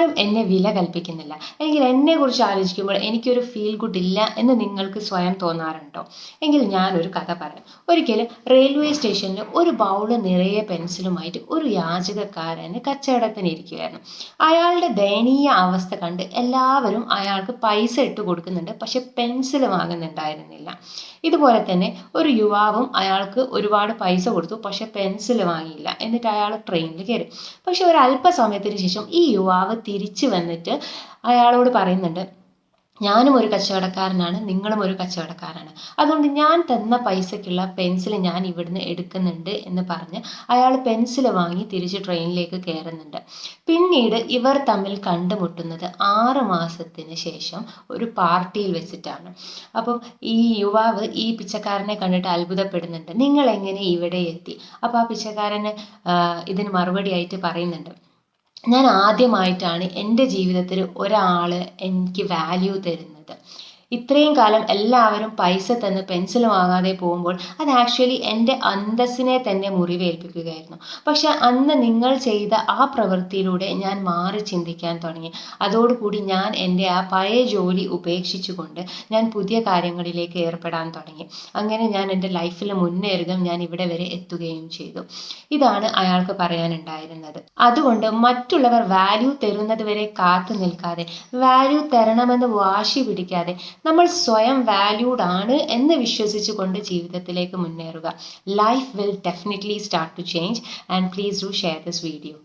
ആരും എന്നെ വില കൽപ്പിക്കുന്നില്ല. എങ്കിൽ എന്നെക്കുറിച്ച് ആലോചിക്കുമ്പോൾ എനിക്കൊരു ഫീൽ ഗുഡ് ഇല്ല എന്ന് നിങ്ങൾക്ക് സ്വയം തോന്നാറുണ്ടോ? എങ്കിൽ ഞാനൊരു കഥ പറയാം. ഒരിക്കലും റെയിൽവേ സ്റ്റേഷനിൽ ഒരു ബൗൾ നിറയെ പെൻസിലുമായിട്ട് ഒരു യാചകക്കാരന് കച്ചവടത്തിന് ഇരിക്കുകയായിരുന്നു. അയാളുടെ ദയനീയ അവസ്ഥ കണ്ട് എല്ലാവരും അയാൾക്ക് പൈസ ഇട്ട് കൊടുക്കുന്നുണ്ട്. പക്ഷെ പെൻസിൽ വാങ്ങുന്നുണ്ടായിരുന്നില്ല. ഇതുപോലെ തന്നെ ഒരു യുവാവും അയാൾക്ക് ഒരുപാട് പൈസ കൊടുത്തു. പക്ഷെ പെൻസിൽ വാങ്ങിയില്ല. എന്നിട്ട് അയാൾ ട്രെയിനിൽ കയറി. പക്ഷെ ഒരു അല്പസമയത്തിന് ശേഷം ഈ യുവാവ് തിരിച്ചു വന്നിട്ട് അയാളോട് പറയുന്നുണ്ട് ഞാനും ഒരു കച്ചവടക്കാരനാണ് നിങ്ങളും ഒരു കച്ചവടക്കാരാണ്. അതുകൊണ്ട് ഞാൻ തന്ന പൈസയ്ക്കുള്ള പെൻസിൽ ഞാൻ ഇവിടുന്ന് എടുക്കുന്നുണ്ട് എന്ന് പറഞ്ഞ് അയാൾ പെൻസിൽ വാങ്ങി തിരിച്ച് ട്രെയിനിലേക്ക് കയറുന്നുണ്ട്. പിന്നീട് ഇവർ തമ്മിൽ കണ്ടുമുട്ടുന്നത് ആറ് മാസത്തിന് ശേഷം ഒരു പാർട്ടിയിൽ വെച്ചിട്ടാണ്. അപ്പം ഈ യുവാവ് ഈ പിച്ചക്കാരനെ കണ്ടിട്ട് അത്ഭുതപ്പെടുന്നുണ്ട്. നിങ്ങൾ എങ്ങനെ ഇവിടെ എത്തി? അപ്പോൾ ആ പിച്ചക്കാരന് ഇതിന് മറുപടിയായിട്ട് പറയുന്നുണ്ട് ഞാൻ ആദ്യമായിട്ടാണ് എന്റെ ജീവിതത്തിൽ ഒരാൾ എനിക്ക് വാല്യൂ തരുന്നത്. ഇത്രയും കാലം എല്ലാവരും പൈസ തന്ന് പെൻസിൽ വാങ്ങാതെ പോകുമ്പോൾ അത് ആക്ച്വലി എന്റെ അന്തസ്സിനെ തന്നെ മുറിവേൽപ്പിക്കുകയായിരുന്നു. പക്ഷെ അന്ന് നിങ്ങൾ ചെയ്ത ആ പ്രവൃത്തിയിലൂടെ ഞാൻ മാറി ചിന്തിക്കാൻ തുടങ്ങി. അതോടുകൂടി ഞാൻ എന്റെ ആ പഴയ ജോലി ഉപേക്ഷിച്ചുകൊണ്ട് ഞാൻ പുതിയ കാര്യങ്ങളിലേക്ക് ഏർപ്പെടാൻ തുടങ്ങി. അങ്ങനെ ഞാൻ എന്റെ ലൈഫിൽ മുന്നേറുകയും ഞാൻ ഇവിടെ വരെ എത്തുകയും ചെയ്തു. ഇതാണ് അയാൾക്ക് പറയാനുണ്ടായിരുന്നത്. അതുകൊണ്ട് മറ്റുള്ളവർ വാല്യൂ തരുന്നത് വരെ കാത്തു നിൽക്കാതെ വാല്യൂ തരണമെന്ന് വാശി പിടിക്കാതെ നമ്മൾ സ്വയം വാല്യൂഡ് ആണ് എന്ന് വിശ്വസിച്ചുകൊണ്ട് ജീവിതത്തിലേക്ക് മുന്നേറുക. Life will definitely start to change and please do share this video